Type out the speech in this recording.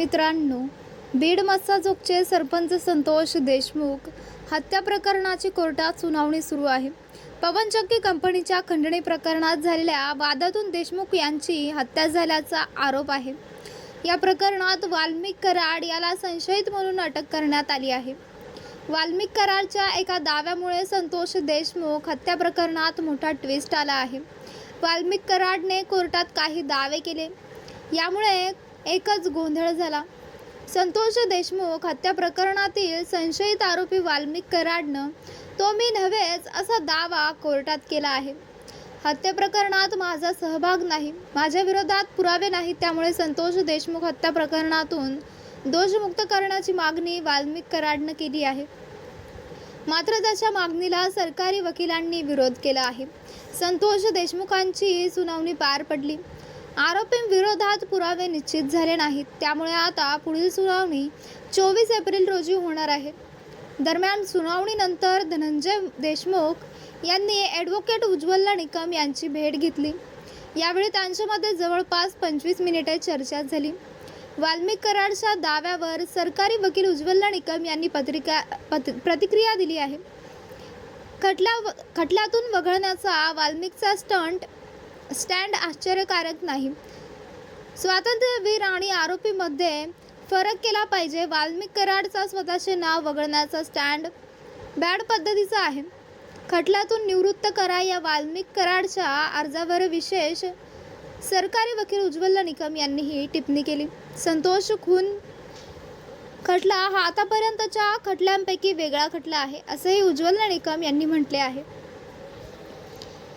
मित्रांनो बीड मसाजोगचे सरपंच संतोष देशमुख हत्या प्रकरणाची कोर्टात सुनावणी सुरू आहे. पवनचक्की कंपनीच्या खंडणी प्रकरणात झालेल्या वादातून देशमुख यांची हत्या झाल्याचा आरोप आहे. या प्रकरणात वाल्मिक कराड याला संशयित म्हणून अटक करण्यात आली आहे. वाल्मिक कराडच्या एका दाव्यामुळे संतोष देशमुख हत्या प्रकरणात मोठा ट्विस्ट आला आहे. वाल्मिक कराडने कोर्टात काही दावे केले. यामुळे एकच गोंधळ झाला. संतोष देशमुख हत्या प्रकरणातील संशयित आरोपी वाल्मिक कराडनं तो मी नव्हेच असा दावा कोर्टात केला आहे. हत्या प्रकरणात माझा सहभाग नाही. माझ्या विरोधात पुरावे नाहीत. त्यामुळे संतोष देशमुख हत्या प्रकरणातून दोषमुक्त करण्याची मागणी वाल्मिक कराडनं केली आहे. मात्र त्याच्या मागणीला सरकारी वकिलांनी विरोध केला आहे. संतोष देशमुखांची सुनावणी पार पडली. आरोपींविरोधात पुरावे निश्चित झाले नाहीत. त्यामुळे आता पुढील सुनावणी चोवीस एप्रिल रोजी होणार आहे. दरम्यान सुनावणीनंतर धनंजय देशमुख यांनी ॲडव्होकेट उज्ज्वला निकम यांची भेट घेतली. यावेळी त्यांच्यामध्ये जवळपास पंचवीस मिनिटे चर्चा झाली. वाल्मिक कराडच्या दाव्यावर सरकारी वकील उज्ज्वला निकम यांनी पत्रिका पत प्रतिक्रिया दिली आहे. खटला खटल्यातून वगळण्याचा वाल्मिकचा स्टंट स्टँड आश्चर्यकारक नाही. स्वातंत्र्यवीर आणि आरोपीमध्ये फरक केला पाहिजे. वाल्मिक कराडचा स्वतःचे नाव वगळण्याचा स्टँड बॅड पद्धतीचा आहे. खटल्यातून निवृत्त करा या वाल्मिक कराडच्या अर्जावर विशेष सरकारी वकील उज्ज्वल निकम यांनी ही टिप्पणी केली. संतोष खून खटला हा आतापर्यंतच्या खटल्यांपैकी वेगळा खटला आहे असंही उज्ज्वल निकम यांनी म्हटले आहे.